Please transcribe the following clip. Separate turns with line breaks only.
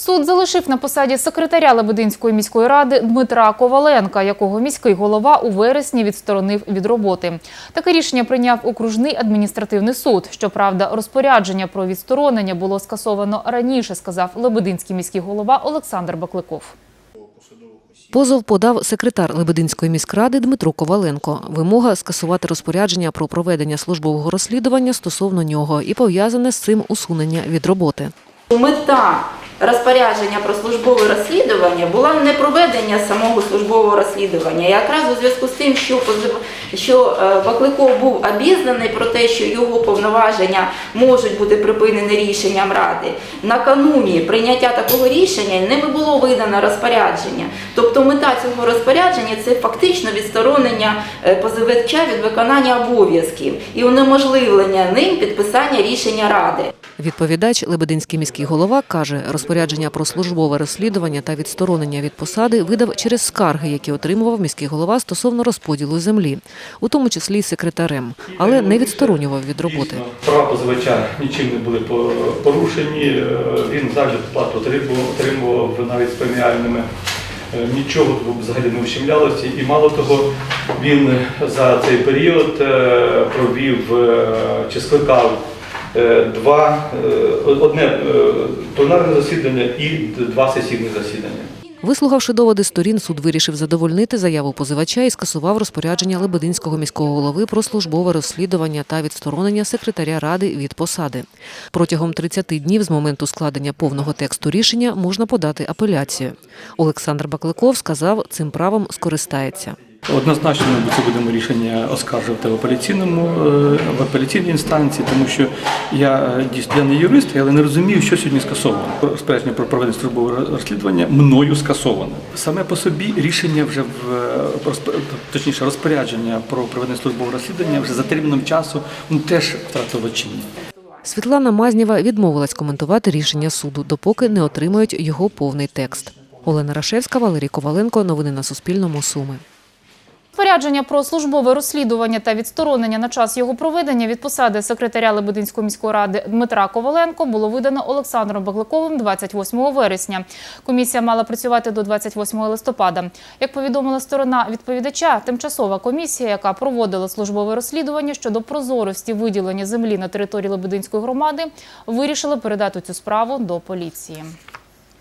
Суд залишив на посаді секретаря Лебединської міської ради Дмитра Коваленка, якого міський голова у вересні відсторонив від роботи. Таке рішення прийняв окружний адміністративний суд. Щоправда, розпорядження про відсторонення було скасовано раніше, сказав Лебединський міський голова Олександр Бакликов.
Позов подав секретар Лебединської міськради Дмитро Коваленко. Вимога скасувати розпорядження про проведення службового розслідування стосовно нього і пов'язане з цим усунення від роботи.
Мета розпорядження про службове розслідування була не проведення самого службового розслідування. Якраз у зв'язку з тим, що що е, Бакликов був обізнаний про те, що його повноваження можуть бути припинені рішенням ради. Накануні прийняття такого рішення ними було видано розпорядження. Тобто мета цього розпорядження це фактично відсторонення е, позивача від виконання обов'язків і унеможливлення ним підписання рішення ради.
Відповідач Лебединський міський голова каже, розпорядження про службове розслідування та відсторонення від посади видав через скарги, які отримував міський голова стосовно розподілу землі, у тому числі секретарем, але не відсторонював від роботи.
Права позивача нічим не були порушені. Е, Він завжди плату отримував, навіть з преміальними. Е, Нічого взагалі не ущемлялося. І мало того, він за цей період е, провів чи скликав два, е, одне е, пленарне засідання і два сесійних засідання.
Вислухавши доводи сторін, суд вирішив задовольнити заяву позивача і скасував розпорядження Лебединського міського голови про службове розслідування та відсторонення секретаря ради від посади. Протягом 30 днів з моменту складення повного тексту рішення можна подати апеляцію. Олександр Бакликов сказав, цим правом скористається.
Однозначно ми це будемо рішення оскаржувати в апеляційному е, в апеляційній інстанції, тому що я е, дійсно я не юрист, але не розумію, що сьогодні скасовано. Розпорядження про проведення службового розслідування мною скасовано. Саме по собі рішення вже в е, точніше розпорядження про проведення службового розслідування вже за терміном часу ну теж втратило чинність.
Світлана Мазнєва відмовилась коментувати рішення суду, допоки не отримають його повний текст. Олена Рашевська, Валерій Коваленко. Новини на Суспільному. Суми.
Розпорядження про службове розслідування та відсторонення на час його проведення від посади секретаря Лебединської міської ради Дмитра Коваленко було видано Олександром Багликовим 28 вересня. Комісія мала працювати до 28 листопада. Як повідомила сторона відповідача, тимчасова комісія, яка проводила службове розслідування щодо прозорості виділення землі на території Лебединської громади, вирішила передати цю справу до поліції.